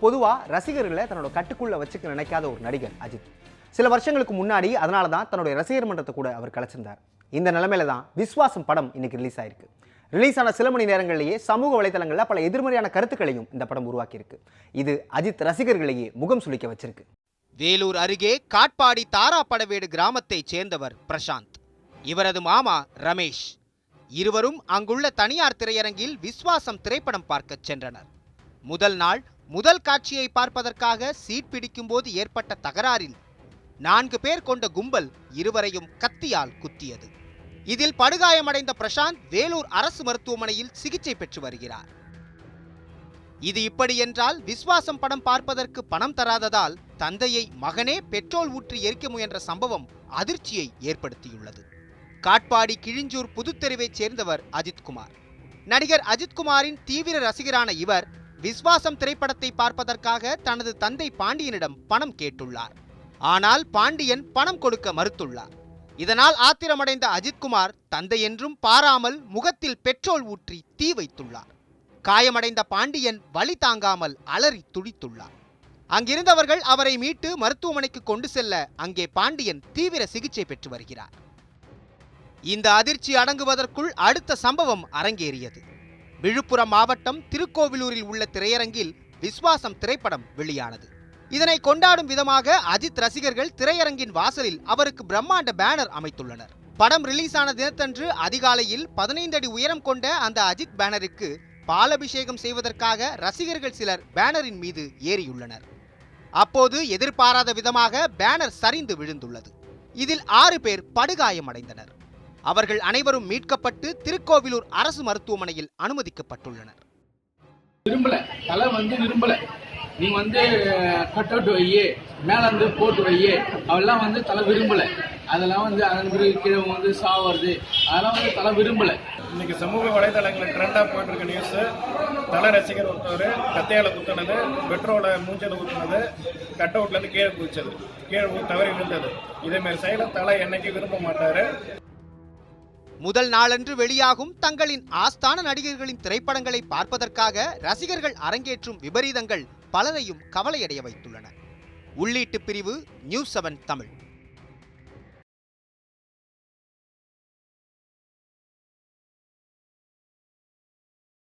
பொதுவாக ரசிகர்களை தன்னோட கட்டுக்குள்ளே வச்சுக்க நினைக்காத ஒரு நடிகர் அஜித். சில வருஷங்களுக்கு முன்னாடி அதனால தான் தன்னுடைய ரசிகர் மன்றத்தை கூட அவர் கலைச்சிருந்தார். இந்த நிலைமையில தான் விஸ்வாசம் படம் இன்னைக்கு ரிலீஸ் ஆயிருக்கு. ரிலீஸ் ஆன சில மணி நேரங்களிலேயே சமூக வலைதளங்களில் பல எதிர்மறையான கருத்துக்களையும் இந்த படம் உருவாக்கியிருக்கு. இது அஜித் ரசிகர்களையே முகம் சுளிக்க வச்சிருக்கு. வேலூர் அருகே காட்பாடி தாராப்படவேடு கிராமத்தைச் சேர்ந்தவர் பிரசாந்த். இவரது மாமா ரமேஷ். இருவரும் அங்குள்ள தனியார் திரையரங்கில் விஸ்வாசம் திரைப்படம் பார்க்கச் சென்றனர். முதல் நாள் முதல் காட்சியை பார்ப்பதற்காக சீட் பிடிக்கும்போது ஏற்பட்ட தகராறில் நான்கு பேர் கொண்ட கும்பல் இருவரையும் கத்தியால் குத்தியது. இதில் படுகாயமடைந்த பிரசாந்த் வேலூர் அரசு மருத்துவமனையில் சிகிச்சை பெற்று வருகிறார். இது இப்படி என்றால் விஸ்வாசம் படம் பார்ப்பதற்கு பணம் தராததால் தந்தையை மகனே பெட்ரோல் ஊற்றி எரிக்க முயன்ற சம்பவம் அதிர்ச்சியை ஏற்படுத்தியுள்ளது. காட்பாடி கிழிஞ்சூர் புதுத்தெருவைச் சேர்ந்தவர் அஜித்குமார். நடிகர் அஜித்குமாரின் தீவிர ரசிகரான இவர் விஸ்வாசம் திரைப்படத்தை பார்ப்பதற்காக தனது தந்தை பாண்டியனிடம் பணம் கேட்டுள்ளார். ஆனால் பாண்டியன் பணம் கொடுக்க மறுத்துள்ளார். இதனால் ஆத்திரமடைந்த அஜித்குமார் தந்தை என்றும் பாராமல் முகத்தில் பெட்ரோல் ஊற்றி தீ வைத்துள்ளார். காயமடைந்த பாண்டியன் வழி தாங்காமல் அலறி துடித்துள்ளார். அங்கிருந்தவர்கள் அவரை மீட்டு மருத்துவமனைக்கு கொண்டு செல்ல அங்கே பாண்டியன் தீவிர சிகிச்சை பெற்று வருகிறார். இந்த அதிர்ச்சி அடங்குவதற்குள் அடுத்த சம்பவம் அரங்கேறியது. விழுப்புரம் மாவட்டம் திருக்கோவிலூரில் உள்ள திரையரங்கில் விஸ்வாசம் திரைப்படம் வெளியானது. இதனை கொண்டாடும் விதமாக அஜித் ரசிகர்கள் திரையரங்கின் வாசலில் அவருக்கு பிரம்மாண்ட பேனர் அமைத்துள்ளனர். படம் ரிலீஸ் ஆன தினத்தன்று அதிகாலையில் பதினைந்து அடி உயரம் கொண்ட அந்த அஜித் பேனருக்கு பாலபிஷேகம் செய்வதற்காக ரசிகர்கள் சிலர் பேனரின் மீது ஏறியுள்ளனர். அப்போது எதிர்பாராத விதமாக பேனர் சரிந்து விழுந்துள்ளது. இதில் ஆறு பேர் படுகாயமடைந்தனர். அவர்கள் அனைவரும் மீட்கப்பட்டு திருக்கோவிலூர் அரசு மருத்துவமனையில் அனுமதிக்கப்பட்டுள்ளனர். விரும்பல தலை வந்து விரும்பல நீ வந்து கட் அவுட் வையே. மேல இருந்து போட்டு வையே. அவெல்லாம் வந்து தலை விரும்பல. அதெல்லாம் வந்து அதன் பிறகு கீழே வந்து சாவது அதெல்லாம் வந்து தலை விரும்பல. இன்னைக்கு சமூக வலைதளங்களில் ட்ரெண்டாக போயிட்டு இருக்க நியூஸ் தலை ரசிகர் ஒருத்தவர் கத்தையால குத்துனது பெட்ரோலை மூஞ்சல ஊத்துனது கட் அவுட்லேருந்து கீழே குதிச்சது. கீழே ஊ- தவறி விழுந்தது. இதேமாரி செயலை தலை என்னைக்கு விரும்ப மாட்டாரு. முதல் நாளன்று வெளியாகும் தங்களின் ஆஸ்தான நடிகர்களின் திரைப்படங்களை பார்ப்பதற்காக ரசிகர்கள் அரங்கேற்றும் விபரீதங்கள் பலரையும் கவலையடைய வைத்துள்ளன. உள்ளீட்டு பிரிவு நியூஸ் செவன் தமிழ்.